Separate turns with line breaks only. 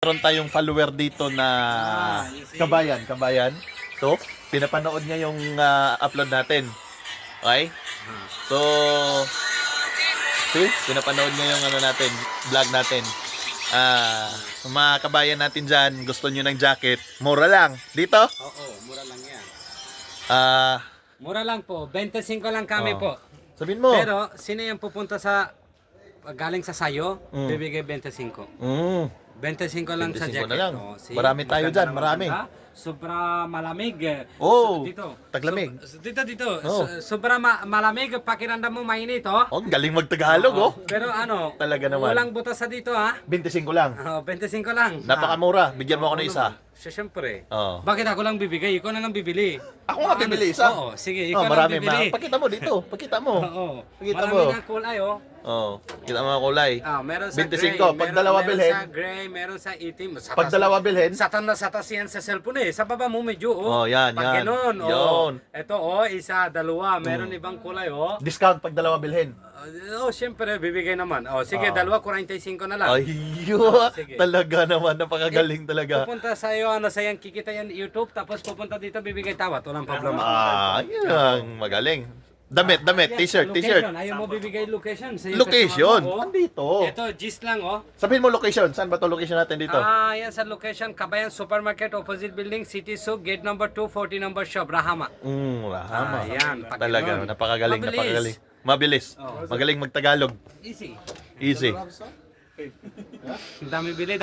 Meron tayong follower dito na
Ah,
kabayan, kabayan. So, pinapanood niya yung ah, upload natin. Okay? So, see, pinapanood niya yung ano natin, vlog natin. Ah, mga kabayan natin dyan, gusto nyo ng jacket, mura lang. Dito,
Oo, mura lang yan.
ah,
Mura lang po. 25 lang kami
Oh.
po.
sabihin mo.
Pero, sino yung pupunta sa galing sa sayo,
Mm.
bibigay 25.
Mm,
25 lang sa
25
jacket.
na lang.
Oh, see?
Marami tayo
Maganda
dyan,
na
marami.
maganda. Sobra malamig.
Oh,
So, dito.
taglamig.
So- dito, dito.
Oh.
So- sobra ma- malamig. Pakiramdam mo mainit, oh.
oh, galing magtagalog, oh.
Pero ano,
Talaga naman.
walang butas sa dito, ha?
25 lang.
Oh, 25 lang.
Napakamura. Bigyan mo ako ng isa.
Siya, syempre.
Oh.
Bakit ako lang bibigay? Ikaw na lang bibili.
Ako nga
Ano?
bibili isa.
Oo, sige,
Oh,
ikaw
marami
lang bibili.
ma. Pakita mo dito. Pakita mo.
Oo.
Pakita
Marami
mo.
na kulay, oh.
Oh, kita mo ang kulay.
Ah, meron sa
25.
gray.
Pag
meron,
dalawa
meron
bilhin.
sa gray, meron sa itim. Sa
Pag dalawa bilhin,
Satan na satas yan sa cellphone eh. Sa baba mo medyo,
Oh,
oh.
yan,
Pag
yan.
ganun, oh.
Yun.
Ito, oh, isa, dalawa. Meron ibang kulay, oh.
discount pag dalawa bilhin.
Oh, syempre, bibigay naman. Oh, sige,
Ah.
dalawa, 45 na lang.
Ayun.
sige.
Talaga naman. Napakagaling talaga.
Pupunta sa iyo, ano sa yan, kikita yan YouTube, tapos pupunta dito, bibigay tawad. Walang problema.
Ah, yun. Magaling. Damit, damit.
Yan,
T-shirt,
location.
t-shirt.
Ayaw mo bibigay location. Sa
Location.
oh.
Andito.
Ito, gist lang, oh.
Sabihin mo location. Saan ba to location natin dito?
Ah, yan sa location, Kabayan Supermarket, opposite building, City Souk, gate number 240 number shop, Rahama.
Mm, Rahama.
Ah, yan. Pag
Talaga.
ganun.
Napakagaling,
Mabilis.
napakagaling. Mabilis. Magaling magtagalog.
Easy.
Easy.
Dami bili,